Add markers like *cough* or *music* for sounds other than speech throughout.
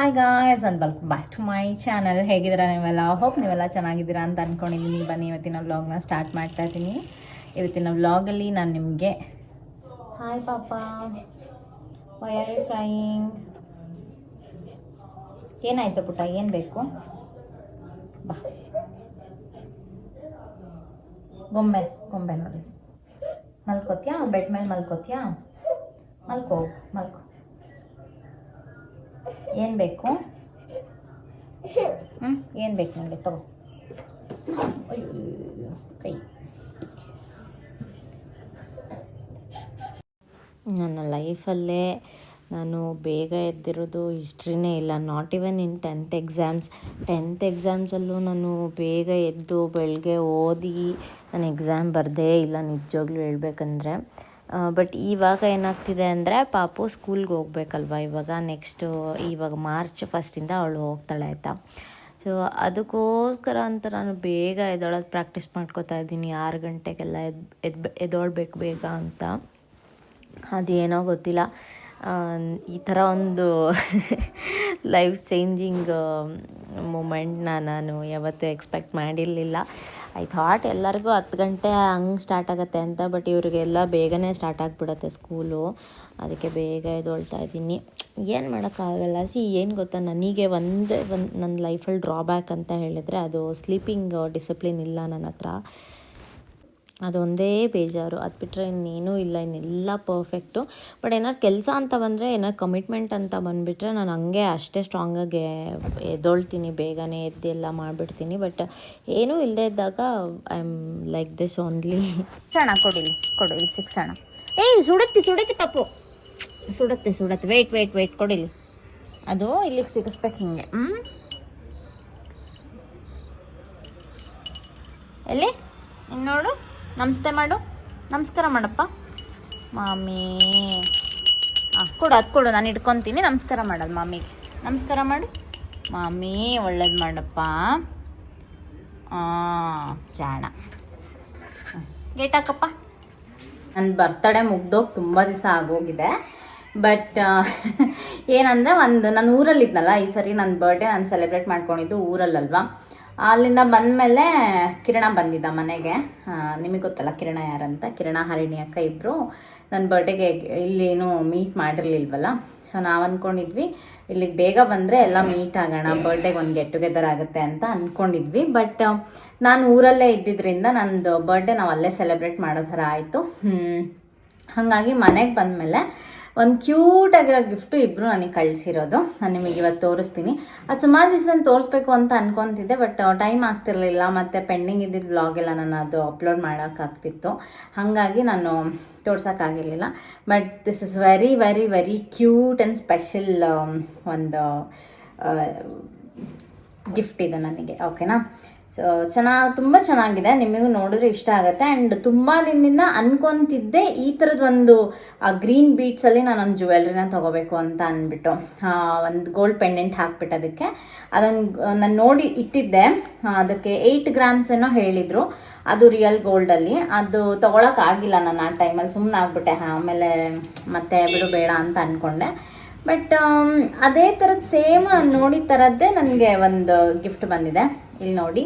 Hi guys and welcome back to my channel ಹೇಗಿದ್ದೀರಾ ನೀವೆಲ್ಲ? Hope ನೀವೆಲ್ಲ ಚೆನ್ನಾಗಿದ್ದೀರಾ ಅಂತ ಅಂದ್ಕೊಂಡಿದ್ದೀನಿ ಬನ್ನಿ, ಇವತ್ತಿನ ವ್ಲಾಗ್ನ ಸ್ಟಾರ್ಟ್ ಮಾಡ್ತಾ ಇದ್ದೀನಿ. ಇವತ್ತಿನ ವ್ಲಾಗಲ್ಲಿ ನಾನು ನಿಮಗೆ ಹಾಯ್ ಪಾಪ. ವೈ ಆರ್ ಯು ಕ್ರೈಯಿಂಗ್ ಏನಾಯಿತು ಪುಟ್ಟ? ಏನು ಬೇಕು? ಬಾ. ಗೊಂಬೆ ಗೊಂಬೆ ನೋಡಿ. ಮಲ್ಕೋತ್ಯಾ? ಬೆಡ್ ಮೇಲೆ ಮಲ್ಕೋತ್ಯಾ? ಮಲ್ಕೋ ಮಲ್ಕೋ. ಏನು ಬೇಕು? *coughs* ಹ್ಞೂ ಏನು ಬೇಕು ನನಗೆ ತಗೋ. ಕೈ. ನನ್ನ ಲೈಫಲ್ಲೇ ನಾನು ಬೇಗ ಎದ್ದಿರೋದು ಹಿಸ್ಟ್ರಿನೇ ಇಲ್ಲ. Not even in tenth exams tenth ಎಕ್ಸಾಮ್ಸಲ್ಲೂ ನಾನು ಬೇಗ ಎದ್ದು ಬೆಳಗ್ಗೆ ಓದಿ ನಾನು ಎಕ್ಸಾಮ್ ಬರದೇ ಇಲ್ಲ ನಿಜವಾಗ್ಲೂ ಹೇಳ್ಬೇಕಂದ್ರೆ. ಬಟ್ ಇವಾಗ ಏನಾಗ್ತಿದೆ ಅಂದರೆ ಪಾಪು ಸ್ಕೂಲ್ಗೆ ಹೋಗ್ಬೇಕಲ್ವ? ಇವಾಗ ನೆಕ್ಸ್ಟು ಇವಾಗ ಮಾರ್ಚ್ ಫಸ್ಟಿಂದ ಅವಳು ಹೋಗ್ತಾಳೆ ಆಯಿತಾ? ಸೊ ಅದಕ್ಕೋಸ್ಕರ ಅಂತ ನಾನು ಬೇಗ ಎದ್ದೊಳೋದು ಪ್ರಾಕ್ಟೀಸ್ ಮಾಡ್ಕೋತಾ ಇದ್ದೀನಿ. ಆರು ಗಂಟೆಗೆಲ್ಲ ಎದ್ ಎದ್ ಬೇಗ ಅಂತ. ಅದೇನೋ ಗೊತ್ತಿಲ್ಲ. ಈ ಥರ ಒಂದು ಲೈಫ್ ಚೇಂಜಿಂಗ್ ಮೂಮೆಂಟ್ನ ನಾನು ಯಾವತ್ತೂ ಎಕ್ಸ್ಪೆಕ್ಟ್ ಮಾಡಿರಲಿಲ್ಲ. ಐ ಥಾಟ್ ಎಲ್ಲರಿಗೂ ಹತ್ತು ಗಂಟೆ ಹಂಗೆ ಸ್ಟಾರ್ಟ್ ಆಗುತ್ತೆ ಅಂತ ಬಟ್ ಇವರಿಗೆಲ್ಲ ಬೇಗನೆ ಸ್ಟಾರ್ಟ್ ಆಗಿಬಿಡತ್ತೆ ಸ್ಕೂಲು ಅದಕ್ಕೆ ಬೇಗ ಎದ್ದೊಳ್ತಾ ಇದ್ದೀನಿ. ಏನು ಮಾಡೋಕ್ಕಾಗಲ್ಲ. ಸಿ ಏನು ಗೊತ್ತಾ? ನನಗೆ ಒಂದೇ ಒಂದು ನನ್ನ ಲೈಫಲ್ಲಿ ಡ್ರಾಬ್ಯಾಕ್ ಅಂತ ಹೇಳಿದರೆ ಅದು ಸ್ಲೀಪಿಂಗ್ ಡಿಸಿಪ್ಲಿನ್ ಇಲ್ಲ ನನ್ನ ಹತ್ರ. ಅದೊಂದೇ ಬೇಜಾರು. ಅದು ಬಿಟ್ಟರೆ ಇನ್ನೇನೂ ಇಲ್ಲ, ಇನ್ನೆಲ್ಲ ಪರ್ಫೆಕ್ಟು ಬಟ್ ಏನಾರು ಕೆಲಸ ಅಂತ ಬಂದರೆ ಏನಾದ್ರು ಕಮಿಟ್ಮೆಂಟ್ ಅಂತ ಬಂದುಬಿಟ್ರೆ ನಾನು ಹಂಗೆ ಅಷ್ಟೇ ಸ್ಟ್ರಾಂಗಾಗಿ ಎದ್ದೊಳ್ತೀನಿ, ಬೇಗನೆ ಎದ್ದು ಎಲ್ಲ ಮಾಡಿಬಿಡ್ತೀನಿ. ಬಟ್ ಏನೂ ಇಲ್ಲದೆ ಇದ್ದಾಗ I am like this only ಸಣ್ಣ ಕೊಡಿಲಿ ಕೊಡು ಇಲ್ಲಿ ಸಿಕ್ಸೋಣ ಏಯ್, ಸುಡತ್ತಿ ಸುಡತ್ತಿ ಪಪ್ಪು ಸುಡುತ್ತೆ, ಸುಡತ್ತೆ. ವೆಯ್ಟ್ ವೆಯ್ಟ್ ವೆಯ್ಟ್ ಕೊಡಿಲಿ ಅದು ಇಲ್ಲಿಗೆ ಸಿಗಿಸ್ಬೇಕು ಹಿಂಗೆ. ಹ್ಞೂ ಎಲ್ಲಿ? ನೋಡು. ನಮಸ್ತೆ ಮಾಡು. ನಮಸ್ಕಾರ ಮಾಡಪ್ಪ. ಮಾಮಿ. ಹಾಂ ಕೊಡು, ಅದು ಕೊಡು, ನಾನು ಇಟ್ಕೊತೀನಿ. ನಮಸ್ಕಾರ ಮಾಡೋದು ಮಾಮಿಗೆ. ನಮಸ್ಕಾರ ಮಾಡು. ಮಾಮಿ, ಒಳ್ಳೇದು ಮಾಡಪ್ಪ. ಜಾಣ. ಗೇಟ್ ಹಾಕಪ್ಪ. ನನ್ನ ಬರ್ತಡೇ ಮುಗ್ದೋಗಿ ತುಂಬ ದಿವಸ ಆಗೋಗಿದೆ. ಬಟ್ ಏನಂದರೆ ಒಂದು, ನಾನು ಊರಲ್ಲಿದ್ನಲ್ಲ, ಈ ಸರಿ ನನ್ನ ಬರ್ಡೇ ನಾನು ಸೆಲೆಬ್ರೇಟ್ ಮಾಡ್ಕೊಂಡಿದ್ದು ಊರಲ್ಲಲ್ವಾ? ಅಲ್ಲಿಂದ ಬಂದಮೇಲೆ ಕಿರಣ ಬಂದಿದ್ದ ಮನೆಗೆ. ನಿಮಗೆ ಗೊತ್ತಲ್ಲ ಕಿರಣ ಯಾರಂತ? ಕಿರಣ ಹರಿಣಿ ಅಕ್ಕ ಇಬ್ಬರು ನನ್ನ ಬರ್ಡೇಗೆ ಇಲ್ಲೇನು ಮೀಟ್ ಮಾಡಿರಲಿಲ್ವಲ್ಲ? ಸೊ ನಾವು ಅಂದ್ಕೊಂಡಿದ್ವಿ ಇಲ್ಲಿಗೆ ಬೇಗ ಬಂದರೆ ಎಲ್ಲ ಮೀಟ್ ಆಗೋಣ ಬರ್ಡೇಗೆ ಒಂದು ಗೆಟ್ ಟುಗೆದರ್ ಆಗುತ್ತೆ ಅಂತ ಅಂದ್ಕೊಂಡಿದ್ವಿ ಬಟ್ ನಾನು ಊರಲ್ಲೇ ಇದ್ದಿದ್ದರಿಂದ ನಂದು ಬರ್ಡೇ ನಾವು ಅಲ್ಲೇ ಸೆಲೆಬ್ರೇಟ್ ಮಾಡೋ ಥರ ಆಯಿತು. ಹಾಗಾಗಿ ಮನೆಗೆ ಬಂದಮೇಲೆ ಒಂದು ಕ್ಯೂಟ್ ಆಗಿರೋ ಗಿಫ್ಟು ಇಬ್ಬರು ನನಗೆ ಕಳಿಸಿರೋದು. ನಾನು ನಿಮಗೆ ಇವತ್ತು ತೋರಿಸ್ತೀನಿ. ಅದು ಸುಮಾರು ದಿವಸ ತೋರಿಸ್ಬೇಕು ಅಂತ ಅನ್ಕೊತಿದ್ದೆ ಬಟ್ ಟೈಮ್ ಆಗ್ತಿರಲಿಲ್ಲ. ಮತ್ತು ಪೆಂಡಿಂಗ್ ಇದ್ದಿದ್ದ ಬ್ಲಾಗ್ ಎಲ್ಲ ನಾನು ಅದು ಅಪ್ಲೋಡ್ ಮಾಡೋಕ್ಕಾಗ್ತಿತ್ತು. ಹಾಗಾಗಿ ನಾನು ತೋರ್ಸೋಕ್ಕಾಗಿರಲಿಲ್ಲ. But this is very very very cute and special ಒಂದು ಗಿಫ್ಟ್ ಇದೆ ನನಗೆ. ಓಕೆನಾ ಸೊ ಚೆನ್ನಾಗಿ ತುಂಬ ಚೆನ್ನಾಗಿದೆ. ನಿಮಗೂ ನೋಡಿದ್ರೆ ಇಷ್ಟ ಆಗುತ್ತೆ. ಆ್ಯಂಡ್ ತುಂಬ ದಿನದಿಂದ ಅನ್ಕೊಂತಿದ್ದೆ ಈ ಥರದ್ದು ಒಂದು ಗ್ರೀನ್ ಬೀಟ್ಸಲ್ಲಿ ನಾನೊಂದು ಜ್ಯುವೆಲ್ರಿನ ತೊಗೋಬೇಕು ಅಂತ ಅಂದ್ಬಿಟ್ಟು ಒಂದು ಗೋಲ್ಡ್ ಪೆಂಡೆಂಟ್ ಹಾಕ್ಬಿಟ್ಟು ಅದಕ್ಕೆ. ಅದೊಂದು ನಾನು ನೋಡಿ ಇಟ್ಟಿದ್ದೆ. ಅದಕ್ಕೆ ಏಯ್ಟ್ ಗ್ರಾಮ್ಸ್ ಏನೋ ಹೇಳಿದರು. ಅದು ರಿಯಲ್ ಗೋಲ್ಡಲ್ಲಿ ಅದು ತೊಗೊಳಕ್ಕಾಗಿಲ್ಲ ನಾನು ಆ ಟೈಮಲ್ಲಿ ಸುಮ್ಮನೆ ಆಗ್ಬಿಟ್ಟೆ. ಆಮೇಲೆ ಮತ್ತೆ ಬಿಡು, ಬೇಡ ಅಂತ ಅಂದ್ಕೊಂಡೆ ಬಟ್ ಅದೇ ಥರದ್ದು ಸೇಮ್ ನೋಡಿದ ಥರದ್ದೇ ನನಗೆ ಒಂದು ಗಿಫ್ಟ್ ಬಂದಿದೆ. ಇಲ್ಲಿ ನೋಡಿ.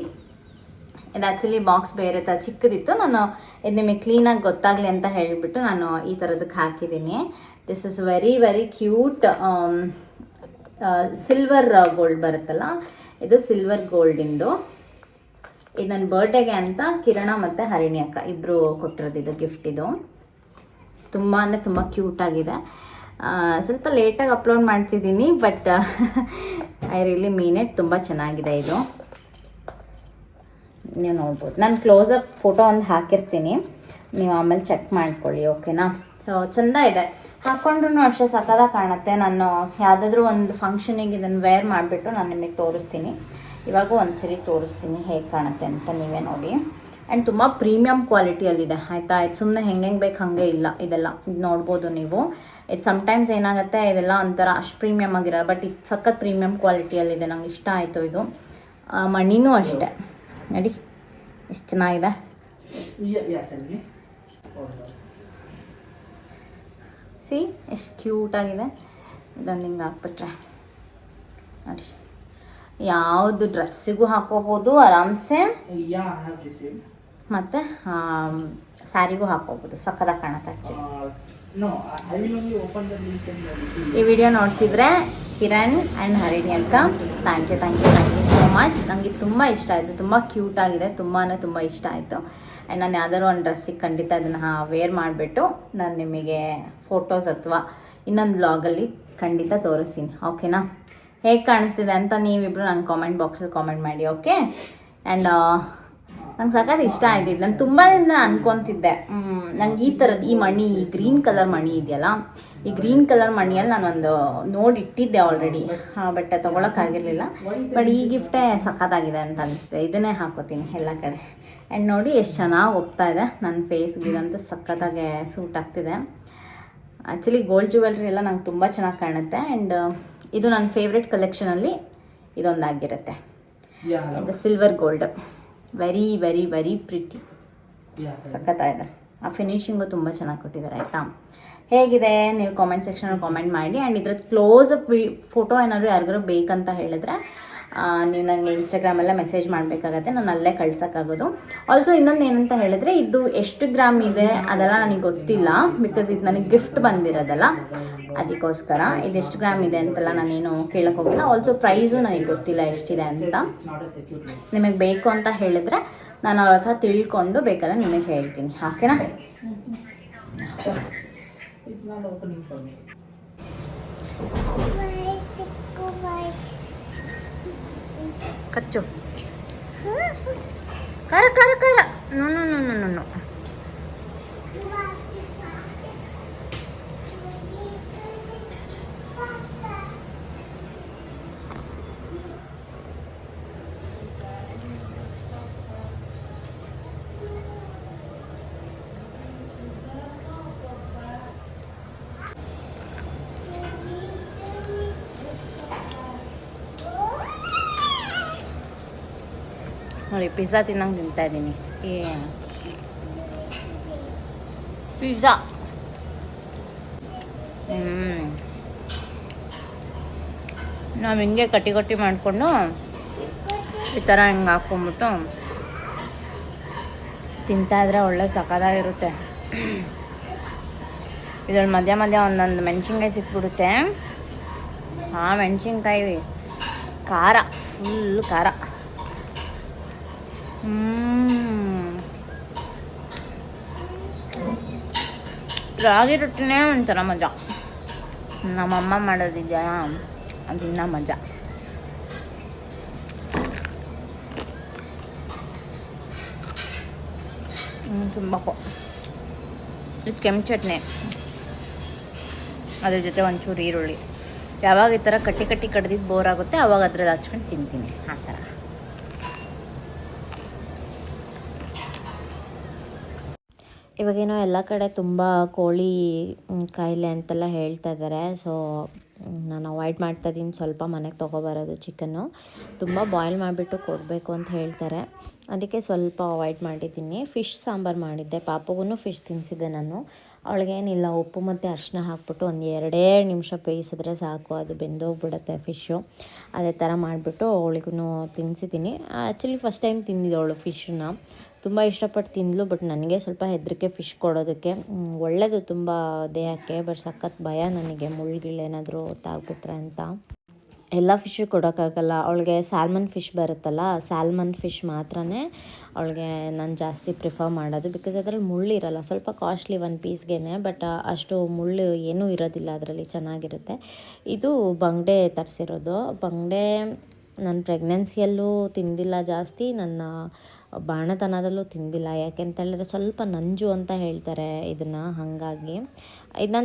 ಇದು ಆ್ಯಕ್ಚುಲಿ ಬಾಕ್ಸ್ ಬೇರೆ ಥರ ಚಿಕ್ಕದಿತ್ತು. ನಾನು ಇದು ನಿಮಗೆ ಕ್ಲೀನಾಗಿ ಗೊತ್ತಾಗಲಿ ಅಂತ ಹೇಳಿಬಿಟ್ಟು ನಾನು ಈ ಥರದಕ್ಕೆ ಹಾಕಿದ್ದೀನಿ. This is very very cute silver gold ಬರುತ್ತಲ್ಲ? ಇದು ಸಿಲ್ವರ್ ಗೋಲ್ಡಿಂದು ಇದು. ನನ್ನ ಬರ್ಡೇಗೆ ಅಂತ ಕಿರಣ ಮತ್ತು ಹರಿಣಿ ಅಕ್ಕ ಇಬ್ಬರು ಕೊಟ್ಟಿರೋದು ಇದು ಗಿಫ್ಟ್ ಇದು. ತುಂಬ ತುಂಬ ಕ್ಯೂಟಾಗಿದೆ ಸ್ವಲ್ಪ ಲೇಟಾಗಿ ಅಪ್ಲೋಡ್ ಮಾಡ್ತಿದ್ದೀನಿ but I really mean it ತುಂಬ ಚೆನ್ನಾಗಿದೆ ಇದು. ನೀವು ನೋಡ್ಬೋದು. ನಾನು ಕ್ಲೋಸಪ್ ಫೋಟೋ ಒಂದು ಹಾಕಿರ್ತೀನಿ. ನೀವು ಆಮೇಲೆ ಚೆಕ್ ಮಾಡ್ಕೊಳ್ಳಿ ಓಕೆನಾ ಸೊ ಚೆಂದ ಇದೆ. ಹಾಕ್ಕೊಂಡ್ರೂ ಅಷ್ಟೇ ಸಕ್ಕದಾಗ ಕಾಣುತ್ತೆ. ನಾನು ಯಾವುದಾದ್ರೂ ಒಂದು ಫಂಕ್ಷನಿಗೆ ಇದನ್ನು ವೇರ್ ಮಾಡಿಬಿಟ್ಟು ನಾನು ನಿಮಗೆ ತೋರಿಸ್ತೀನಿ. ಇವಾಗ ಒಂದು ಸರಿ ತೋರಿಸ್ತೀನಿ ಹೇಗೆ ಕಾಣುತ್ತೆ ಅಂತ ನೀವೇ ನೋಡಿ. ಆ್ಯಂಡ್ ತುಂಬ ಪ್ರೀಮಿಯಮ್ ಕ್ವಾಲಿಟಿಯಲ್ಲಿದೆ ಆಯಿತಾ? ಇದು ಸುಮ್ಮನೆ ಹೆಂಗೆ ಹೆಂಗೆ ಬೇಕು ಹಾಗೆ ಇಲ್ಲ ಇದೆಲ್ಲ. ಇದು ನೋಡ್ಬೋದು ನೀವು. ಇದು ಸಮ್ಟೈಮ್ಸ್ ಏನಾಗುತ್ತೆ, ಇದೆಲ್ಲ ಒಂಥರ ಅಷ್ಟು ಪ್ರೀಮಿಯಮ್ ಆಗಿರೋ ಬಟ್ ಇದು ಸಖತ್ ಪ್ರೀಮಿಯಮ್ ಕ್ವಾಲಿಟಿಯಲ್ಲಿದೆ ನಂಗೆ ಇಷ್ಟ ಆಯಿತು ಇದು. ಮಣಿನೂ ಅಷ್ಟೇ. ನೋಡಿ. ಎಷ್ಟು ಚೆನ್ನಾಗಿದೆ? ಸಿ ಎಷ್ಟು ಕ್ಯೂಟಾಗಿದೆ ಇದನ್ನು ಹಿಂಗೆ ಹಾಕ್ಬಿಟ್ರೆ. ಯಾವುದು ಡ್ರೆಸ್ಸಿಗೂ ಹಾಕೋಬೋದು ಆರಾಮ್ಸೆ. ಮತ್ತು ಸ್ಯಾರಿಗೂ ಹಾಕೋಬೋದು ಸಕ್ಕದಾಗ ಕಾಣುತ್ತೆ ಆ್ಯಕ್ಚುಲಿ ಈ ವಿಡಿಯೋ ನೋಡ್ತಿದ್ರೆ ಕಿರಣ್ ಆ್ಯಂಡ್ ಹರಿಣಿ ಅಂತ. Thank you thank you thank you much ನನಗೆ ತುಂಬ ಇಷ್ಟ ಆಯಿತು. ತುಂಬ ಕ್ಯೂಟ್ ಆಗಿದೆ. ತುಂಬಾ ತುಂಬ ಇಷ್ಟ ಆಯಿತು. ಆ್ಯಂಡ್ ನಾನು ಯಾವ್ದಾದ್ರು ಒಂದು ಡ್ರೆಸ್ಸಿಗೆ ಖಂಡಿತ ಅದನ್ನು ವೇರ್ ಮಾಡಿಬಿಟ್ಟು ನಾನು ನಿಮಗೆ ಫೋಟೋಸ್ ಅಥವಾ ಇನ್ನೊಂದು ಬ್ಲಾಗಲ್ಲಿ ಖಂಡಿತ ತೋರಿಸ್ತೀನಿ. ಓಕೆನಾ ಹೇಗೆ ಕಾಣಿಸ್ತಿದೆ ಅಂತ ನೀವಿಬ್ರು ನಂಗೆ ಕಾಮೆಂಟ್ ಬಾಕ್ಸಲ್ಲಿ ಕಾಮೆಂಟ್ ಮಾಡಿ ಓಕೆ ಆ್ಯಂಡ್ ನಂಗೆ ಸಖತ್ ಇಷ್ಟ ಆಗಿದೆ ನಾನು ತುಂಬ ದಿನ ಅನ್ಕೊತಿದ್ದೆ. ನಂಗೆ ಈ ಥರದ್ದು ಈ ಮಣಿ ಈ ಗ್ರೀನ್ ಕಲರ್ ಮಣಿ ಇದೆಯಲ್ಲ ಈ ಗ್ರೀನ್ ಕಲರ್ ಮಣಿಯಲ್ಲಿ ನಾನೊಂದು ನೋಡಿ ಇಟ್ಟಿದ್ದೆ ಆಲ್ರೆಡಿ ಬಟ್ ತೊಗೊಳಕ್ಕಾಗಿರಲಿಲ್ಲ ಬಟ್ ಈ ಗಿಫ್ಟೇ ಸಖತ್ತಾಗಿದೆ ಅಂತ ಅನಿಸ್ತೆ ಇದನ್ನೇ ಹಾಕೋತೀನಿ ಎಲ್ಲ ಕಡೆ. ಆ್ಯಂಡ್ ನೋಡಿ ಎಷ್ಟು ಚೆನ್ನಾಗಿ ಹೋಗ್ತಾ ಇದೆ. ನನ್ನ ಫೇಸ್ಗೆ ಇದಂತೂ ಸಖತ್ತಾಗೆ ಸೂಟ್ ಆಗ್ತಿದೆ. ಆ್ಯಕ್ಚುಲಿ ಗೋಲ್ಡ್ ಜ್ಯುವೆಲ್ರಿ ಎಲ್ಲ ನಂಗೆ ತುಂಬ ಚೆನ್ನಾಗಿ ಕಾಣುತ್ತೆ. ಆ್ಯಂಡ್ ಇದು ನನ್ನ ಫೇವ್ರೆಟ್ ಕಲೆಕ್ಷನಲ್ಲಿ ಇದೊಂದಾಗಿರುತ್ತೆ. ಇದು silver gold very very very pretty ಸಖತ್ತಾಗಿದೆ. ಆ ಫಿನಿಶಿಂಗು ತುಂಬ ಚೆನ್ನಾಗಿ ಕೊಟ್ಟಿದ್ದಾರೆ ಆಯಿತಾ? ಹೇಗಿದೆ? ನೀವು ಕಾಮೆಂಟ್ ಸೆಕ್ಷನಲ್ಲಿ ಕಾಮೆಂಟ್ ಮಾಡಿ ಆ್ಯಂಡ್ ಇದ್ರ ಕ್ಲೋಸ್ ಅಪ್ ಫೋಟೋ ಏನಾದರೂ ಯಾರಿಗಾರು ಬೇಕಂತ ಹೇಳಿದ್ರೆ ನೀವು ನನಗೆ ಇನ್ಸ್ಟಾಗ್ರಾಮೆಲ್ಲ ಮೆಸೇಜ್ ಮಾಡಬೇಕಾಗತ್ತೆ ನಾನು ಅಲ್ಲೇ ಕಳ್ಸೋಕ್ಕಾಗೋದು. ಆಲ್ಸೋ ಇನ್ನೊಂದು ಏನಂತ ಹೇಳಿದ್ರೆ ಇದು ಎಷ್ಟು ಗ್ರಾಮ್ ಇದೆ ಅದೆಲ್ಲ ನನಗೆ ಗೊತ್ತಿಲ್ಲ ಬಿಕಾಸ್ ಇದು ನನಗೆ ಗಿಫ್ಟ್ ಬಂದಿರೋದಲ್ಲ. ಅದಕ್ಕೋಸ್ಕರ ಇದು ಎಷ್ಟು ಗ್ರಾಮ್ ಇದೆ ಅಂತೆಲ್ಲ ನಾನೇನು ಕೇಳಕ್ಕೆ ಹೋಗಿಲ್ಲ. ಆಲ್ಸೋ ಪ್ರೈಸು ನನಗೆ ಗೊತ್ತಿಲ್ಲ ಎಷ್ಟಿದೆ ಅಂತ. ನಿಮಗೆ ಬೇಕು ಅಂತ ಹೇಳಿದ್ರೆ ನಾನು ಅವ್ರ ಹತ್ರ ತಿಳ್ಕೊಂಡು ಬೇಕಾದ್ರೆ ನಿಮಗೆ ಹೇಳ್ತೀನಿ. ಓಕೆನಾ? It's not opening for me. ಕಚ್ಚು ಕರ ಕರ ಕರ ನೋ ನೋ ನೋ ನೋ ನೋ ನೋ ನೋಡಿ ಪಿಜ್ಜಾ ತಿನ್ನಂಗೆ ತಿಂತಾ ಇದ್ದೀನಿ ಪಿಜ್ಜಾ ಹ್ಞೂ ನಾವು ಹಿಂಗೆ ಕಟ್ಟಿ ಕಟ್ಟಿ ಮಾಡಿಕೊಂಡು ಈ ಥರ ಹಿಂಗೆ ಹಾಕ್ಕೊಂಬಿಟ್ಟು ತಿಂತಾ ಇದ್ರೆ ಒಳ್ಳೆ ಸಖತ್ತಾಗಿರುತ್ತೆ. ಇದ್ರಲ್ಲಿ ಮಧ್ಯ ಮಧ್ಯ ಒಂದೊಂದು ಮೆಣಸಿನ್ಕಾಯಿ ಸಿಕ್ಬಿಡುತ್ತೆ. ಆ ಮೆಣಸಿನ್ಕಾಯಿ ಖಾರ ಫುಲ್ ಖಾರ. ರಾಗಿ ರೊಟ್ಟಿನೇ ಒಂಥರ ಮಜಾ. ನಮ್ಮಮ್ಮ ಮಾಡೋದಿದೆಯಾ? ಅದಿನ್ನ ಮಜಾ. ತುಂಬ ಇದು ಕೆಂಪು ಚಟ್ನಿ. ಅದ್ರ ಜೊತೆ ಒಂಚೂರು ಈರುಳ್ಳಿ. ಯಾವಾಗ ಈ ಥರ ಕಟ್ಟಿ ಕಟ್ಟಿ ಕಡ್ದಿದ್ದು ಬೋರ್ ಆಗುತ್ತೆ, ಅವಾಗ ಅದ್ರದ್ದು ಹಚ್ಕೊಂಡು ತಿಂತೀನಿ. ಆ ಥರ ಇವಾಗೇನೋ ಎಲ್ಲ ಕಡೆ ತುಂಬ ಕೋಳಿ ಕಾಯಿಲೆ ಅಂತೆಲ್ಲ ಹೇಳ್ತಾ ಇದ್ದಾರೆ ಸೊ ನಾನು ಅವಾಯ್ಡ್ ಮಾಡ್ತಾ ಇದ್ದೀನಿ ಸ್ವಲ್ಪ ಮನೆಗೆ ತೊಗೊಬರೋದು ಚಿಕನ್ನು ತುಂಬ ಬಾಯ್ಲ್ ಮಾಡಿಬಿಟ್ಟು ಕೊಡಬೇಕು ಅಂತ ಹೇಳ್ತಾರೆ. ಅದಕ್ಕೆ ಸ್ವಲ್ಪ ಅವಾಯ್ಡ್ ಮಾಡಿದ್ದೀನಿ. ಫಿಶ್ ಸಾಂಬಾರು ಮಾಡಿದ್ದೆ. ಪಾಪಗೂ ಫಿಶ್ ತಿನ್ನಿಸಿದ್ದೆ ನಾನು. ಅವಳಿಗೇನಿಲ್ಲ ಉಪ್ಪು ಮತ್ತು ಅರಿಶಿನ ಹಾಕ್ಬಿಟ್ಟು ಒಂದು ಎರಡೇ ನಿಮಿಷ ಬೇಯಿಸಿದ್ರೆ ಸಾಕು. ಅದು ಬೆಂದೋಗ್ಬಿಡುತ್ತೆ ಫಿಶ್ಶು ಅದೇ ಥರ ಮಾಡಿಬಿಟ್ಟು ಅವಳಿಗೂ ತಿನ್ನಿಸಿದ್ದೀನಿ ಆ್ಯಕ್ಚುಲಿ ಫಸ್ಟ್ ಟೈಮ್ ತಿಂದಿದ್ದವಳು ಫಿಶನ್ನ ತುಂಬ ಇಷ್ಟಪಟ್ಟು ತಿಂದಳು ಬಟ್ ನನಗೆ ಸ್ವಲ್ಪ ಹೆದರಿಕೆ ಫಿಶ್ ಕೊಡೋದಕ್ಕೆ. ಒಳ್ಳೆಯದು ತುಂಬ ದೇಹಕ್ಕೆ ಬಟ್ ಸಖತ್ ಭಯ ನನಗೆ ಮುಳ್ಳುಗಳೇನಾದರೂ ತಾಗ್ಬಿಟ್ರೆ ಅಂತ. ಎಲ್ಲ ಫಿಶ್ ಕೊಡೋಕ್ಕಾಗಲ್ಲ. ಅವಳಿಗೆ ಸ್ಯಾಲ್ಮನ್ ಫಿಶ್ ಬರುತ್ತಲ್ಲ ಸ್ಯಾಲ್ಮನ್ ಫಿಶ್ ಮಾತ್ರನೇ ಅವಳಿಗೆ ನಾನು ಜಾಸ್ತಿ ಪ್ರಿಫರ್ ಮಾಡೋದು ಬಿಕಾಸ್ ಅದರಲ್ಲಿ ಮುಳ್ಳು ಇರಲ್ಲ. ಸ್ವಲ್ಪ ಕಾಸ್ಟ್ಲಿ ಒನ್ ಪೀಸ್ಗೆ ಬಟ್ ಅಷ್ಟು ಮುಳ್ಳು ಏನೂ ಇರೋದಿಲ್ಲ, ಅದರಲ್ಲಿ ಚೆನ್ನಾಗಿರುತ್ತೆ. ಇದು ಬಂಗಡೆ ತರಿಸಿರೋದು. ಬಂಗಡೆ ನನ್ನ ಪ್ರೆಗ್ನೆನ್ಸಿಯಲ್ಲೂ ತಿಂದಿಲ್ಲ ಜಾಸ್ತಿ. ನನ್ನ ಬಾಣತನದಲ್ಲೂ ತಿಂದಿಲ್ಲ. ಯಾಕೆಂತ ಹೇಳಿದ್ರೆ ಸ್ವಲ್ಪ ನಂಜು ಅಂತ ಹೇಳ್ತಾರೆ ಇದನ್ನು. ಹಾಗಾಗಿ ಇದನ್ನ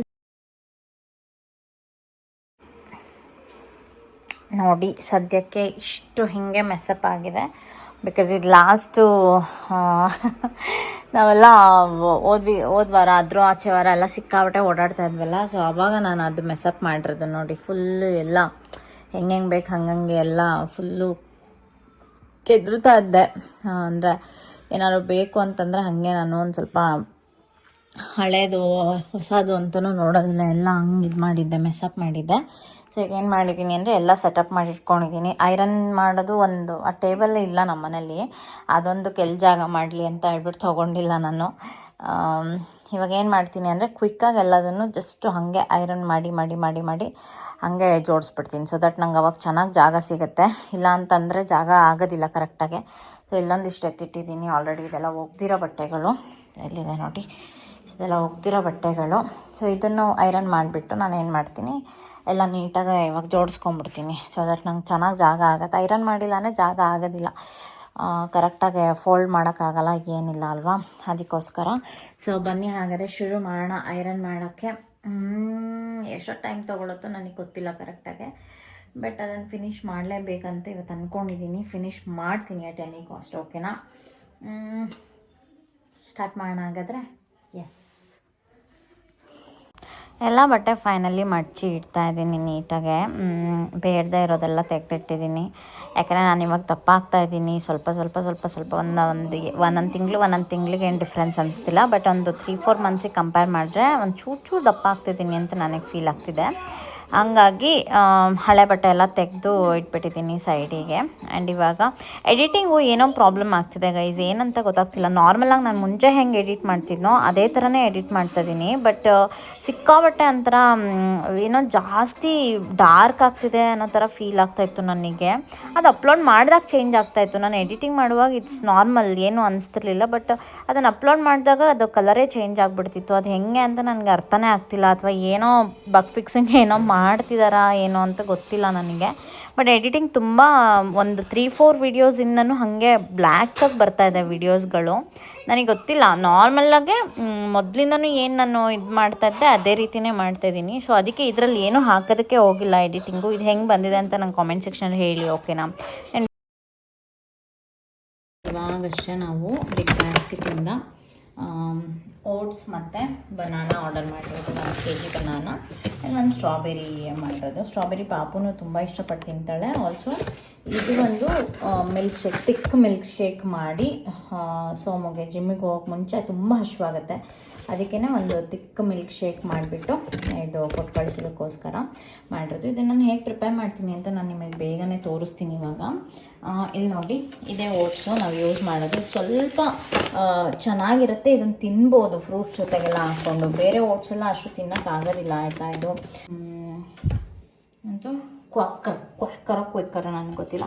ನೋಡಿ, ಸದ್ಯಕ್ಕೆ ಇಷ್ಟು ಹಿಂಗೆ ಮೆಸಪ್ ಆಗಿದೆ. ಬಿಕಾಸ್ ಇದು ಲಾಸ್ಟು ನಾವೆಲ್ಲ ಓದ್ವಿ ಹೋದ ವಾರ ಆದರೂ ಆಚೆ ವಾರ ಎಲ್ಲ ಸಿಕ್ಕಾಬಟ್ಟೆ ಓಡಾಡ್ತಾ ಇದ್ವಲ್ಲ. ಸೊ ಆವಾಗ ನಾನು ಅದು ಮೆಸಪ್ ಮಾಡಿರೋದು ನೋಡಿ ಫುಲ್ಲು ಎಲ್ಲ ಹೆಂಗೆ ಹೆಂಗೆ ಬೇಕು ಹಂಗಂಗೆ ಎಲ್ಲ ಫುಲ್ಲು ಕೆದರುತ್ತಾ ಇದ್ದೆ ಅಂದರೆ ಏನಾದ್ರು ಬೇಕು ಅಂತಂದರೆ ಹಾಗೆ ನಾನು ಒಂದು ಸ್ವಲ್ಪ ಹಳೇದು, ಹೊಸದು ಅಂತಲೂ ನೋಡೋದಿಲ್ಲ. ಎಲ್ಲ ಹಂಗೆ ಇದು ಮಾಡಿದ್ದೆ ಮೆಸಪ್ ಮಾಡಿದ್ದೆ. ಸೊ ಈಗ ಏನು ಮಾಡಿದ್ದೀನಿ ಅಂದರೆ ಎಲ್ಲ ಸೆಟಪ್ ಮಾಡಿ ಇಟ್ಕೊಂಡಿದ್ದೀನಿ. ಐರನ್ ಮಾಡೋದು ಒಂದು, ಆ ಟೇಬಲ್ ಇಲ್ಲ ನಮ್ಮ ಮನೇಲಿ. ಅದೊಂದು ಕೆಲ ಜಾಗ ಮಾಡಲಿ ಅಂತ ಹೇಳ್ಬಿಟ್ಟು ತೊಗೊಂಡಿಲ್ಲ ನಾನು. ಇವಾಗ ಏನು ಮಾಡ್ತೀನಿ ಅಂದರೆ ಕ್ವಿಕ್ಕಾಗಿ ಎಲ್ಲದನ್ನು ಜಸ್ಟ್ ಹಾಗೆ ಐರನ್ ಮಾಡಿ ಮಾಡಿ ಮಾಡಿ ಮಾಡಿ ಹಾಗೆ ಜೋಡಿಸ್ಬಿಡ್ತೀನಿ ಸೊ ದಟ್ ನಂಗೆ ಅವಾಗ ಚೆನ್ನಾಗಿ ಜಾಗ ಸಿಗುತ್ತೆ. ಇಲ್ಲ ಅಂತಂದರೆ ಜಾಗ ಆಗೋದಿಲ್ಲ ಕರೆಕ್ಟಾಗಿ ಸೊ ಇಲ್ಲೊಂದಿಷ್ಟು ಎತ್ತಿಟ್ಟಿದ್ದೀನಿ ಆಲ್ರೆಡಿ ಇದೆಲ್ಲ ಒಗ್ದಿರೋ ಬಟ್ಟೆಗಳು. ಎಲ್ಲಿದೆ ನೋಡಿ. ಇದೆಲ್ಲ ಒಗ್ದಿರೋ ಬಟ್ಟೆಗಳು. ಸೊ ಇದನ್ನು ಐರನ್ ಮಾಡಿಬಿಟ್ಟು ನಾನು ಏನು ಮಾಡ್ತೀನಿ, ಎಲ್ಲ ನೀಟಾಗಿ ಇವಾಗ ಜೋಡಿಸ್ಕೊಂಬಿಡ್ತೀನಿ. ಸೊ ದಟ್ ನಂಗೆ ಚೆನ್ನಾಗಿ ಜಾಗ ಆಗುತ್ತೆ. ಐರನ್ ಮಾಡಿಲ್ಲ ಅಂದರೆ ಜಾಗ ಆಗೋದಿಲ್ಲ. ಕರೆಕ್ಟಾಗಿ ಫೋಲ್ಡ್ ಮಾಡೋಕ್ಕಾಗಲ್ಲ, ಏನಿಲ್ಲ ಅಲ್ವಾ? ಅದಕ್ಕೋಸ್ಕರ. ಸೊ ಬನ್ನಿ ಹಾಗಾದರೆ ಶುರು ಮಾಡೋಣ ಐರನ್ ಮಾಡೋಕ್ಕೆ. ಎಷ್ಟೋ ಟೈಮ್ ತೊಗೊಳತ್ತೋ ನನಗೆ ಗೊತ್ತಿಲ್ಲ ಕರೆಕ್ಟಾಗಿ ಬಟ್ ಅದನ್ನು ಫಿನಿಶ್ ಮಾಡಲೇಬೇಕಂತ ಇವತ್ತು ಅಂದ್ಕೊಂಡಿದ್ದೀನಿ ಫಿನಿಶ್ ಮಾಡ್ತೀನಿ ಅಟ್ ಎನಿ ಕಾಸ್ಟ್ ಓಕೆನಾ ಸ್ಟಾರ್ಟ್ ಮಾಡೋಣ ಹಾಗಾದರೆ? ಎಸ್ ಎಲ್ಲ ಬಟ್ಟೆ ಫೈನಲಿ ಮಡಚಿ ಇಡ್ತಾ ಇದ್ದೀನಿ ನೀಟಾಗೆ. ಬೇಡದೇ ಇರೋದೆಲ್ಲ ತೆಗೆದಿಟ್ಟಿದ್ದೀನಿ ಯಾಕಂದರೆ ನಾನು ಇವಾಗ ದಪ್ಪ ಆಗ್ತಾ ಇದ್ದೀನಿ. ಸ್ವಲ್ಪ ಸ್ವಲ್ಪ ಸ್ವಲ್ಪ ಸ್ವಲ್ಪ ಒಂದು ಒಂದು ಒಂದೊಂದು ತಿಂಗಳು, ಒಂದೊಂದು ತಿಂಗಳಿಗೆ ಏನು ಡಿಫ್ರೆನ್ಸ್ ಅನಿಸ್ತಿಲ್ಲ. ಬಟ್ ಒಂದು ತ್ರೀ ಫೋರ್ ಮಂತ್ಸಿಗೆ ಕಂಪೇರ್ ಮಾಡಿದ್ರೆ ಒಂದು ಚೂರು ಚೂರು ದಪ್ಪ ಆಗ್ತಿದ್ದೀನಿ ಅಂತ ನನಗೆ ಫೀಲ್ ಆಗ್ತಿದೆ. ಹಂಗಾಗಿ ಹಳೆ ಬಟ್ಟೆ ಎಲ್ಲ ತೆಗೆದು ಇಟ್ಬಿಟ್ಟಿದ್ದೀನಿ ಸೈಡಿಗೆ. ಆ್ಯಂಡ್ ಇವಾಗ ಎಡಿಟಿಂಗು ಏನೋ ಪ್ರಾಬ್ಲಮ್ ಆಗ್ತಿದೆ ಗೈಸ್ ಏನಂತ ಗೊತ್ತಾಗ್ತಿಲ್ಲ. ನಾರ್ಮಲಾಗಿ ನಾನು ಮುಂಚೆ ಹೆಂಗೆ ಎಡಿಟ್ ಮಾಡ್ತಿದ್ನೋ ಅದೇ ಥರನೇ ಎಡಿಟ್ ಮಾಡ್ತಾಯಿದ್ದೀನಿ ಬಟ್ ಸಿಕ್ಕಾಬಟ್ಟೆ ಒಂಥರ ಮ್, ಏನೋ ಜಾಸ್ತಿ ಡಾರ್ಕ್ ಆಗ್ತಿದೆ ಅನ್ನೋ ಥರ ಫೀಲ್ ಆಗ್ತಾಯಿತ್ತು ನನಗೆ. ಅದು ಅಪ್ಲೋಡ್ ಮಾಡಿದಾಗ ಚೇಂಜ್ ಆಗ್ತಾಯಿತ್ತು ನಾನು ಎಡಿಟಿಂಗ್ ಮಾಡುವಾಗ ಇಟ್ಸ್ ನಾರ್ಮಲ್ ಏನೂ ಅನಿಸ್ತಿರ್ಲಿಲ್ಲ. ಬಟ್ ಅದನ್ನು ಅಪ್ಲೋಡ್ ಮಾಡಿದಾಗ ಅದು ಕಲರೇ ಚೇಂಜ್ ಆಗಿಬಿಡ್ತಿತ್ತು. ಅದು ಹೆಂಗೆ ಅಂತ ನನಗೆ ಅರ್ಥನೇ ಆಗ್ತಿಲ್ಲ. ಅಥವಾ ಏನೋ ಬಗ್ ಫಿಕ್ಸಿಂಗ್ ಏನೋ ಮಾಡ್ತಿದ್ದಾರಾ ಏನೋ ಅಂತ ಗೊತ್ತಿಲ್ಲ ನನಗೆ. ಬಟ್ ಎಡಿಟಿಂಗ್ ತುಂಬ ಒಂದು ತ್ರೀ ಫೋರ್ ವೀಡಿಯೋಸಿಂದನೂ ಹಾಗೆ ಬ್ಲ್ಯಾಕಾಗಿ ಬರ್ತಾ ಇದೆ ವೀಡಿಯೋಸ್ಗಳು ನನಗೆ ಗೊತ್ತಿಲ್ಲ. ನಾರ್ಮಲ್ಲಾಗೆ ಮೊದಲಿಂದನೂ ಏನು ನಾನು ಇದು ಮಾಡ್ತಾ ಇದ್ದೆ ಅದೇ ರೀತಿಯೇ ಮಾಡ್ತಾಯಿದ್ದೀನಿ ಸೊ ಅದಕ್ಕೆ ಇದರಲ್ಲಿ ಏನೂ ಹಾಕೋದಕ್ಕೆ ಹೋಗಿಲ್ಲ ಎಡಿಟಿಂಗು ಇದು ಹೆಂಗೆ ಬಂದಿದೆ ಅಂತ ನಂಗೆ ಕಾಮೆಂಟ್ ಸೆಕ್ಷನಲ್ಲಿ ಹೇಳಿ ಓಕೆನಾ ಆ್ಯಂಡ್ ಇವಾಗಷ್ಟೇ ನಾವು ಬಿಗ್ ಬ್ಯಾಸ್ಕೆಟಿಂದ ಓಟ್ಸ್ ಮತ್ತು ಬನಾನ ಆರ್ಡರ್ ಮಾಡಿರೋದು ಒಂದು ಕೆ ಜಿ ಬನಾನ. ಆ್ಯಂಡ್ ಒಂದು ಸ್ಟ್ರಾಬೆರಿ ಮಾಡಿರೋದು. ಸ್ಟ್ರಾಬೆರಿ ಪಾಪುನು ತುಂಬ ಇಷ್ಟಪಟ್ಟು ತಿಂತಾಳೆ. ಆಲ್ಸೋ ಇದು ಒಂದು milk shake thick milk shake ಮಾಡಿ ಸೋಮಗೆ, ಜಿಮ್ಮಿಗೆ ಹೋಗೋಕೆ ಮುಂಚೆ ತುಂಬ ಹಶ್ವಾಗುತ್ತೆ. ಅದಕ್ಕೇ ಒಂದು ತಿಕ್ಕ ಮಿಲ್ಕ್ ಶೇಕ್ ಮಾಡಿಬಿಟ್ಟು, ಇದು ಕೊಟ್ಟು ಕಳಿಸೋದಕ್ಕೋಸ್ಕರ ಮಾಡಿರೋದು. ಇದನ್ನು ನಾನು ಹೇಗೆ ಪ್ರಿಪೇರ್ ಮಾಡ್ತೀನಿ ಅಂತ ನಾನು ನಿಮಗೆ ಬೇಗನೆ ತೋರಿಸ್ತೀನಿ ಇವಾಗ. ಇಲ್ಲಿ ನೋಡಿ, ಇದೇ ಓಟ್ಸು ನಾವು ಯೂಸ್ ಮಾಡೋದು. ಸ್ವಲ್ಪ ಚೆನ್ನಾಗಿರುತ್ತೆ. ಇದನ್ನು ತಿನ್ಬೋದು ಫ್ರೂಟ್ಸ್ ಜೊತೆಗೆಲ್ಲ ಹಾಕ್ಕೊಂಡು. ಬೇರೆ ಓಟ್ಸೆಲ್ಲ ಅಷ್ಟು ತಿನ್ನೋಕ್ಕಾಗೋದಿಲ್ಲ ಆಯಿತಾ ಇದು? ಅಂತೂ ಕ್ವಾಕರ್ ಕ್ವಾಕರ ಕ್ವಿಕ್ಕರೋ ನನಗೆ ಗೊತ್ತಿಲ್ಲ.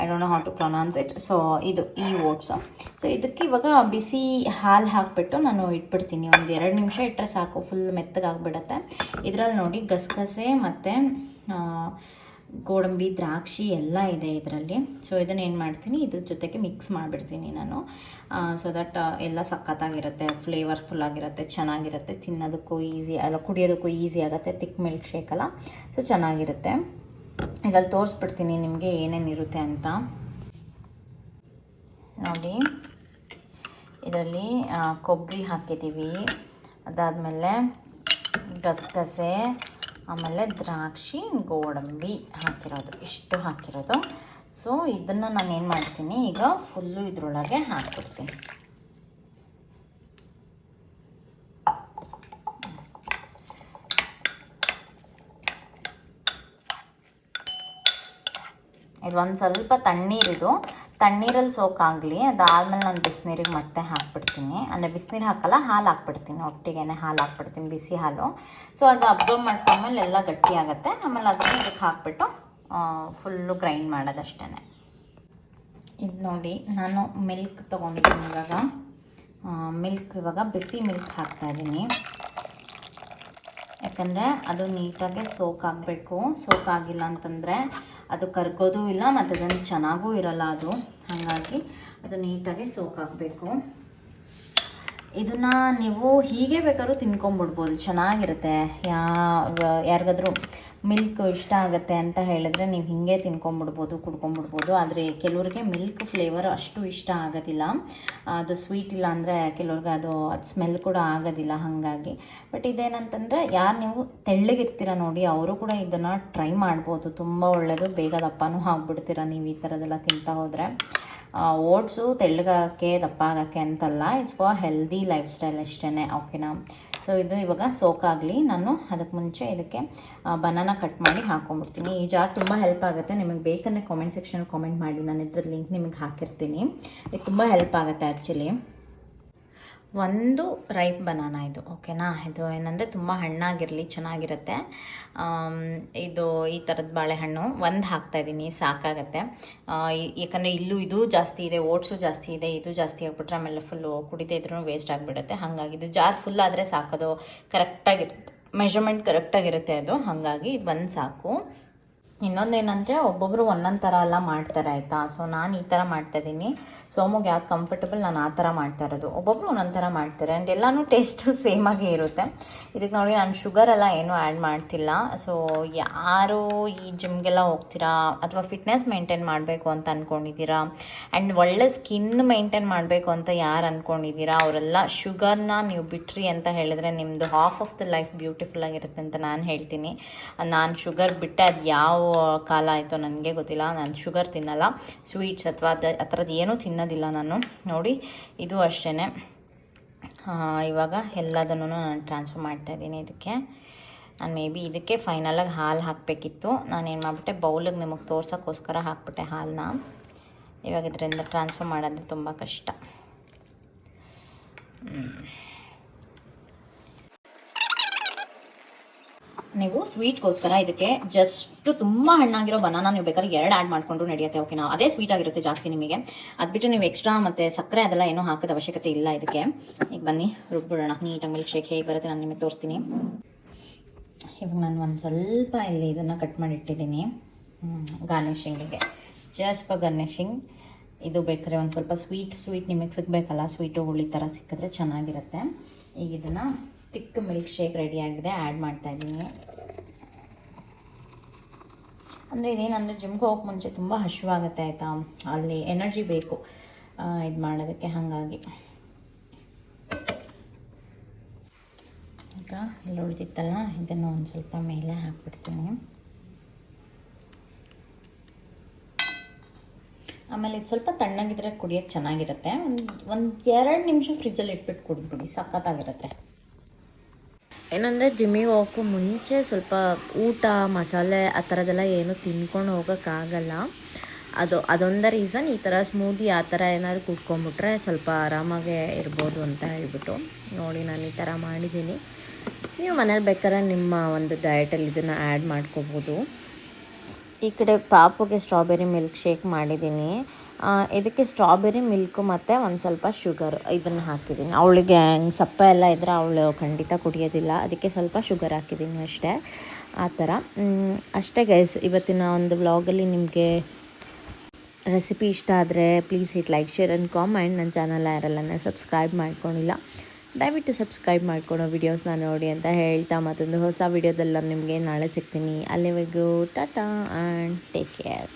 I don't know how to pronounce it so ಇದು ಈ ಓಟ್ಸು ಸೊ ಇದಕ್ಕೆ ಇವಾಗ ಬಿಸಿ ಹಾಲು ಹಾಕಿಬಿಟ್ಟು ನಾನು ಇಟ್ಬಿಡ್ತೀನಿ. ಒಂದು ಎರಡು ನಿಮಿಷ ಇಟ್ಟರೆ ಸಾಕು. ಫುಲ್ ಮೆತ್ತಗಾಗ್ಬಿಡತ್ತೆ. ಇದರಲ್ಲಿ ನೋಡಿ ಗಸಗಸೆ ಮತ್ತು ಗೋಡಂಬಿ, ದ್ರಾಕ್ಷಿ ಎಲ್ಲ ಇದೆ ಇದರಲ್ಲಿ. ಸೊ ಇದನ್ನು ಏನು ಮಾಡ್ತೀನಿ? ಇದ್ರ ಜೊತೆಗೆ ಮಿಕ್ಸ್ ಮಾಡಿಬಿಡ್ತೀನಿ ನಾನು. ಸೊ ದಟ್ ಎಲ್ಲ ಸಖತ್ತಾಗಿರುತ್ತೆ ಫ್ಲೇವರ್ಫುಲ್ ಆಗಿರುತ್ತೆ, ಚೆನ್ನಾಗಿರುತ್ತೆ. ತಿನ್ನೋದಕ್ಕೂ ಈಸಿ ಅಲ್ಲ, ಕುಡಿಯೋದಕ್ಕೂ ಈಸಿ ಆಗುತ್ತೆ. ತಿಕ್ ಮಿಲ್ಕ್ ಶೇಕ್ ಅಲ್ಲ. ಸೊ ಚೆನ್ನಾಗಿರುತ್ತೆ. ಇದರಲ್ಲಿ ತೋರಿಸ್ಬಿಡ್ತೀನಿ ನಿಮಗೆ ಏನೇನಿರುತ್ತೆ ಅಂತ. ನೋಡಿ. ಇದರಲ್ಲಿ ಕೊಬ್ಬರಿ ಹಾಕಿದ್ದೀವಿ. ಅದಾದಮೇಲೆ ಗಸಗಸೆ, ಆಮೇಲೆ ದ್ರಾಕ್ಷಿ, ಗೋಡಂಬಿ ಹಾಕಿರೋದು. ಇಷ್ಟು ಹಾಕಿರೋದು. ಸೊ ಇದನ್ನು ನಾನು ಏನು ಮಾಡ್ತೀನಿ, ಈಗ ಫುಲ್ಲು ಇದರೊಳಗೆ ಹಾಕ್ಬಿಡ್ತೀನಿ. ಇದು ಒಂದು ಸ್ವಲ್ಪ ತಣ್ಣೀರಿದು ತಣ್ಣೀರಲ್ಲಿ ಸೋಕಾಗಲಿ, ಅದಾದಮೇಲೆ ನಾನು ಬಿಸಿನೀರಿಗೆ ಮತ್ತೆ ಹಾಕ್ಬಿಡ್ತೀನಿ. ಅಂದರೆ ಬಿಸಿನೀರು ಹಾಕಲ್ಲ, ಹಾಲು ಹಾಕ್ಬಿಡ್ತೀನಿ. ಒಟ್ಟಿಗೆ ಹಾಲು ಹಾಕ್ಬಿಡ್ತೀನಿ, ಬಿಸಿ ಹಾಲು. ಸೊ ಅದು ಅಬ್ಸರ್ವ್ ಮಾಡ್ಕೊಂಡ್ಮೇಲೆ ಎಲ್ಲ ಗಟ್ಟಿ ಆಗುತ್ತೆ. ಆಮೇಲೆ ಅದನ್ನು ಇದಕ್ಕೆ ಹಾಕ್ಬಿಟ್ಟು ಫುಲ್ಲು ಗ್ರೈಂಡ್ ಮಾಡೋದಷ್ಟೇ ಇದು ನೋಡಿ, ನಾನು ಮಿಲ್ಕ್ ತೊಗೊಂಡಿದ್ದೀನಿ ಇವಾಗ. ಮಿಲ್ಕ್ ಇವಾಗ ಬಿಸಿ ಮಿಲ್ಕ್ ಹಾಕ್ತಾಯಿದ್ದೀನಿ ಯಾಕಂದರೆ ಅದು ನೀಟಾಗಿ ಸೋಕ್ ಆಗಬೇಕು ಸೋಕ್ ಆಗಿಲ್ಲ ಅಂತಂದರೆ ಅದು ಕರ್ಗೋದು ಇಲ್ಲ, ಮತ್ತು ಅದನ್ನು ಚೆನ್ನಾಗೂ ಇರಲ್ಲ ಅದು. ಹಾಗಾಗಿ ಅದು ನೀಟಾಗಿ ಸೋಕ್ ಹಾಕಬೇಕು. ಇದನ್ನು ನೀವು ಹೀಗೆ ಬೇಕಾದ್ರೂ ತಿನ್ಕೊಂಬಿಡ್ಬೋದು, ಚೆನ್ನಾಗಿರುತ್ತೆ. ಯಾ ಯಾರಿಗಾದ್ರೂ ಮಿಲ್ಕ್ ಇಷ್ಟ ಆಗುತ್ತೆ ಅಂತ ಹೇಳಿದ್ರೆ ನೀವು ಹೀಗೆ ತಿನ್ಕೊಂಬಿಡ್ಬೋದು ಕುಡ್ಕೊಂಬಿಡ್ಬೋದು ಆದರೆ ಕೆಲವ್ರಿಗೆ ಮಿಲ್ಕ್ ಫ್ಲೇವರ್ ಅಷ್ಟು ಇಷ್ಟ ಆಗೋದಿಲ್ಲ. ಅದು ಸ್ವೀಟ್ ಇಲ್ಲ ಅಂದರೆ ಕೆಲವ್ರಿಗೆ ಅದು ಅದು ಸ್ಮೆಲ್ ಕೂಡ ಆಗೋದಿಲ್ಲ ಹಾಗಾಗಿ. ಬಟ್ ಇದೇನಂತಂದರೆ ಯಾರು ನೀವು ತೆಳ್ಳಗಿರ್ತೀರ ನೋಡಿ, ಅವರು ಕೂಡ ಇದನ್ನು ಟ್ರೈ ಮಾಡ್ಬೋದು. ತುಂಬ ಒಳ್ಳೆಯದು ಬೇಗ ದಪ್ಪನೂ ಹಾಕ್ಬಿಡ್ತೀರ ನೀವು ಈ ಥರದೆಲ್ಲ ತಿಂತಾ ಹೋದರೆ. ಓಟ್ಸು ತೆಳ್ಳಗಕ್ಕೆ ದಪ್ಪ ಆಗೋಕ್ಕೆ ಅಂತಲ್ಲ it's for healthy lifestyle ಅಷ್ಟೇ ಓಕೆನಾ ಸೊ ಇದು ಇವಾಗ ಸೋಕಾಗಲಿ ನಾನು ಅದಕ್ಕೆ ಮುಂಚೆ ಇದಕ್ಕೆ ಬನಾನ ಕಟ್ ಮಾಡಿ ಹಾಕೊಂಡ್ಬಿಡ್ತೀನಿ. ಈ ಜಾರ್ ತುಂಬ ಹೆಲ್ಪ್ ಆಗುತ್ತೆ. ನಿಮಗೆ ಬೇಕಂದರೆ ಕಾಮೆಂಟ್ ಸೆಕ್ಷನ್ ಕಾಮೆಂಟ್ ಮಾಡಿ. ನಾನು ಇದ್ರ ಲಿಂಕ್ ನಿಮಗೆ ಹಾಕಿರ್ತೀನಿ. ಇದು ತುಂಬ ಹೆಲ್ಪ್ ಆಗುತ್ತೆ ಆ್ಯಕ್ಚುಲಿ ಒಂದು ರೈಪ್ ಬನಾನ ಇದು ಓಕೆನಾ ಇದು ಏನಂದರೆ ತುಂಬ ಹಣ್ಣಾಗಿರಲಿ, ಚೆನ್ನಾಗಿರುತ್ತೆ. ಇದು ಈ ಥರದ ಬಾಳೆಹಣ್ಣು ಒಂದು ಹಾಕ್ತಾಯಿದ್ದೀನಿ ಸಾಕಾಗತ್ತೆ. ಯಾಕಂದರೆ ಇಲ್ಲೂ ಇದು ಜಾಸ್ತಿ ಇದೆ, ಓಟ್ಸು ಜಾಸ್ತಿ ಇದೆ, ಇದು ಜಾಸ್ತಿ ಆಗಿಬಿಟ್ರೆ ಆಮೇಲೆ ಫುಲ್ಲು ಕುಡಿದೇ ಇದ್ರೂ ವೇಸ್ಟ್ ಆಗಿಬಿಡುತ್ತೆ. ಹಾಗಾಗಿ ಇದು ಜಾರ್ ಫುಲ್ ಆದರೆ ಸಾಕೋದು ಕರೆಕ್ಟಾಗಿರುತ್ತೆ ಮೆಷರ್ಮೆಂಟ್ ಕರೆಕ್ಟಾಗಿರುತ್ತೆ ಅದು. ಹಾಗಾಗಿ ಇದು ಒಂದು ಸಾಕು. ಇನ್ನೊಂದೇನಂದರೆ ಒಬ್ಬೊಬ್ಬರು ಒಂದೊಂದು ಥರ ಎಲ್ಲ ಮಾಡ್ತಾರೆ, ಆಯಿತಾ? ಸೊ ನಾನು ಈ ಥರ ಮಾಡ್ತಾಯಿದ್ದೀನಿ ಸೋಮುಗೆ ಯಾವ್ದು ಕಂಫರ್ಟಬಲ್ ನಾನು ಆ ಥರ ಮಾಡ್ತಾ ಇರೋದು? ಒಬ್ಬೊಬ್ಬರು ಒಂದೊಂದು ಥರ ಮಾಡ್ತಾರೆ ಆ್ಯಂಡ್ ಎಲ್ಲನೂ ಟೇಸ್ಟು ಸೇಮಾಗೇ ಇರುತ್ತೆ. ಇದಕ್ಕೆ ನೋಡಿ ನಾನು ಶುಗರ್ ಎಲ್ಲ ಏನೂ ಆ್ಯಡ್ ಮಾಡ್ತಿಲ್ಲ. ಸೊ ಯಾರು ಈ ಜಿಮ್ಗೆಲ್ಲ ಹೋಗ್ತೀರಾ? ಅಥವಾ ಫಿಟ್ನೆಸ್ ಮೇಂಟೈನ್ ಮಾಡಬೇಕು ಅಂತ ಅಂದ್ಕೊಂಡಿದ್ದೀರಾ ಆ್ಯಂಡ್ ಒಳ್ಳೆ ಸ್ಕಿನ್ ಮೇಂಟೈನ್ ಮಾಡಬೇಕು ಅಂತ ಯಾರು ಅಂದ್ಕೊಂಡಿದ್ದೀರಾ ಅವರೆಲ್ಲ ಶುಗರ್ನ ನೀವು ಬಿಟ್ರಿ ಅಂತ ಹೇಳಿದ್ರೆ ನಿಮ್ಮದು half of the life beautiful ಆಗಿರುತ್ತೆ ಅಂತ ನಾನು ಹೇಳ್ತೀನಿ. ನಾನು ಶುಗರ್ ಬಿಟ್ಟೆ ಅದು ಯಾವ ಕಾಲ ಆಯಿತು ನನಗೆ ಗೊತ್ತಿಲ್ಲ. ನಾನು ಶುಗರ್ ತಿನ್ನಲ್ಲ. ಸ್ವೀಟ್ಸ್ ಅಥವಾ ಅದು, ಆ ಥರದ್ದು ಏನೂ ತಿನ್ನೋದಿಲ್ಲ ನಾನು. ನೋಡಿ, ಇದು ಅಷ್ಟೇ ಇವಾಗ ಎಲ್ಲದನ್ನು ನಾನು ಟ್ರಾನ್ಸ್ಫರ್ ಮಾಡ್ತಾ ಇದ್ದೀನಿ ಇದಕ್ಕೆ. ನಾನು ಮೇ ಬಿ ಇದಕ್ಕೆ ಫೈನಲಾಗಿ ಹಾಲು ಹಾಕಬೇಕಿತ್ತು. ನಾನೇನು ಮಾಡಿಬಿಟ್ಟೆ ಬೌಲಿಗೆ ನಿಮಗೆ ತೋರ್ಸೋಕ್ಕೋಸ್ಕರ ಹಾಕ್ಬಿಟ್ಟೆ ಹಾಲನ್ನ ಇವಾಗ ಇದರಿಂದ ಟ್ರಾನ್ಸ್ಫರ್ ಮಾಡೋದು ತುಂಬ ಕಷ್ಟ. ನೀವು ಸ್ವೀಟ್ಗೋಸ್ಕರ ಇದಕ್ಕೆ ಜಸ್ಟ್ ತುಂಬ ಹಣ್ಣಾಗಿರೋ ಬನಾನ ನೀವು ಬೇಕಾದ್ರೆ ಎರಡು ಆ್ಯಡ್ ಮಾಡಿಕೊಂಡ್ರು ನಡೆಯುತ್ತೆ ಓಕೆನಾ ಅದೇ ಸ್ವೀಟ್ ಆಗಿರುತ್ತೆ ಜಾಸ್ತಿ ನಿಮಗೆ. ಅದು ಬಿಟ್ಟು ನೀವು ಎಕ್ಸ್ಟ್ರಾ ಮತ್ತು ಸಕ್ಕರೆ ಅದೆಲ್ಲ ಏನೂ ಹಾಕೋದ ಅವಶ್ಯಕತೆ ಇಲ್ಲ ಇದಕ್ಕೆ. ಈಗ ಬನ್ನಿ, ರುಬ್ಬಿಡೋಣ. ನೀಟಾಗಿ ಮಿಲ್ಕ್ ಶೇಕ್ ಹೇಗೆ ಬರುತ್ತೆ ನಾನು ನಿಮಗೆ ತೋರಿಸ್ತೀನಿ. ಇವಾಗ ನಾನು ಒಂದು ಸ್ವಲ್ಪ ಇಲ್ಲಿ ಇದನ್ನು ಕಟ್ ಮಾಡಿಟ್ಟಿದ್ದೀನಿ. ಗಾರ್ನಿಷಿಂಗಿಗೆ ಜಸ್ಟ್ ಫಾರ್ ಗಾರ್ನಿಶಿಂಗ್ ಇದು ಬೇಕಾದ್ರೆ ಒಂದು ಸ್ವಲ್ಪ ಸ್ವೀಟ್ ಸ್ವೀಟ್ ನಿಮಗೆ ಸಿಗಬೇಕಲ್ಲ? ಸ್ವೀಟು ಹುಳಿ ಥರ ಸಿಕ್ಕಿದ್ರೆ ಚೆನ್ನಾಗಿರುತ್ತೆ. ಈಗ ಇದನ್ನು ತಿಕ್ ಮಿಲ್ಕ್ ಶೇಕ್ ರೆಡಿ ಆಗಿದೆ ಆ್ಯಡ್ ಮಾಡ್ತಾ ಇದ್ದೀನಿ. ಅಂದರೆ ಇದೇನಂದರೆ ಜಿಮ್ಗೆ ಹೋಗೋಕೆ ಮುಂಚೆ ತುಂಬ ಹಸಿವಾಗುತ್ತೆ ಆಯಿತಾ? ಅಲ್ಲಿ ಎನರ್ಜಿ ಬೇಕು. ಇದು ಮಾಡೋದಕ್ಕೆ ಹಾಗಾಗಿ. ಈಗ ಎಲ್ಲ ಉಳಿದಿತ್ತಲ್ಲ, ಇದನ್ನು ಒಂದು ಸ್ವಲ್ಪ ಮೇಲೆ ಹಾಕ್ಬಿಡ್ತೀನಿ. ಆಮೇಲೆ ಇದು ಸ್ವಲ್ಪ ತಣ್ಣಗಿದ್ರೆ ಕುಡಿಯೋಕ್ಕೆ ಚೆನ್ನಾಗಿರುತ್ತೆ. ಒಂದು ಒಂದು ಎರಡು ನಿಮಿಷ ಫ್ರಿಜ್ಜಲ್ಲಿ ಇಟ್ಬಿಟ್ಟು ಕುಡಿದ್ಬಿಡಿ, ಸಖತ್ತಾಗಿರುತ್ತೆ. ಏನಂದರೆ ಜಿಮ್ಮಿಗೆ ಹೋಗೋಕ್ಕೂ ಮುಂಚೆ ಸ್ವಲ್ಪ ಊಟ, ಮಸಾಲೆ ಆ ಥರದ್ದೆಲ್ಲ ಏನು ತಿನ್ಕೊಂಡು ಹೋಗೋಕ್ಕಾಗಲ್ಲ. ಅದು, ಅದೊಂದು ರೀಸನ್ ಈ ಥರ ಸ್ಮೂದಿ ಆ ಥರ ಏನಾದ್ರು ಕುಟ್ಕೊಂಬಿಟ್ರೆ ಸ್ವಲ್ಪ ಆರಾಮಾಗೆ ಇರ್ಬೋದು ಅಂತ ಹೇಳ್ಬಿಟ್ಟು ನೋಡಿ ನಾನು ಈ ಥರ ಮಾಡಿದ್ದೀನಿ. ನೀವು ಮನೇಲಿ ಬೇಕಾದ್ರೆ ನಿಮ್ಮ ಒಂದು ಡಯಟಲ್ಲಿ ಇದನ್ನು ಆ್ಯಡ್ ಮಾಡ್ಕೋಬೋದು. ಈ ಕಡೆ ಪಾಪುಗೆ ಸ್ಟ್ರಾಬೆರಿ ಮಿಲ್ಕ್ ಶೇಕ್ ಮಾಡಿದ್ದೀನಿ. ಇದಕ್ಕೆ ಸ್ಟ್ರಾಬೆರಿ ಮಿಲ್ಕು ಮತ್ತು ಒಂದು ಸ್ವಲ್ಪ ಶುಗರ್ ಇದನ್ನು ಹಾಕಿದ್ದೀನಿ ಅವಳಿಗೆ ಹಂಗೆ ಸಪ್ಪೆ ಎಲ್ಲ ಇದ್ದರೆ ಅವಳು ಖಂಡಿತ ಕುಡಿಯೋದಿಲ್ಲ. ಅದಕ್ಕೆ ಸ್ವಲ್ಪ ಶುಗರ್ ಹಾಕಿದ್ದೀನಿ ಅಷ್ಟೇ. ಆ ಥರ. ಅಷ್ಟೇ ಗೈಸ್ ಇವತ್ತಿನ ಒಂದು ವ್ಲಾಗಲ್ಲಿ ನಿಮಗೆ ರೆಸಿಪಿ ಇಷ್ಟ ಆದರೆ please it like share and comment ನನ್ನ ಚಾನಲ್ ಯಾರೆಲ್ಲ ಸಬ್ಸ್ಕ್ರೈಬ್ ಮಾಡ್ಕೊಂಡಿಲ್ಲ. ದಯವಿಟ್ಟು ಸಬ್ಸ್ಕ್ರೈಬ್ ಮಾಡ್ಕೊಳೋ ವೀಡಿಯೋಸ್ನ ನೋಡಿ ಅಂತ ಹೇಳ್ತಾ ಮತ್ತೊಂದು ಹೊಸ ವೀಡಿಯೋದಲ್ಲ ನಿಮಗೆ ನಾಳೆ ಸಿಗ್ತೀನಿ. ಅಲ್ಲಿವರೆಗೂ, ಟಾಟಾ ಆ್ಯಂಡ್ ಟೇಕ್ ಕೇರ್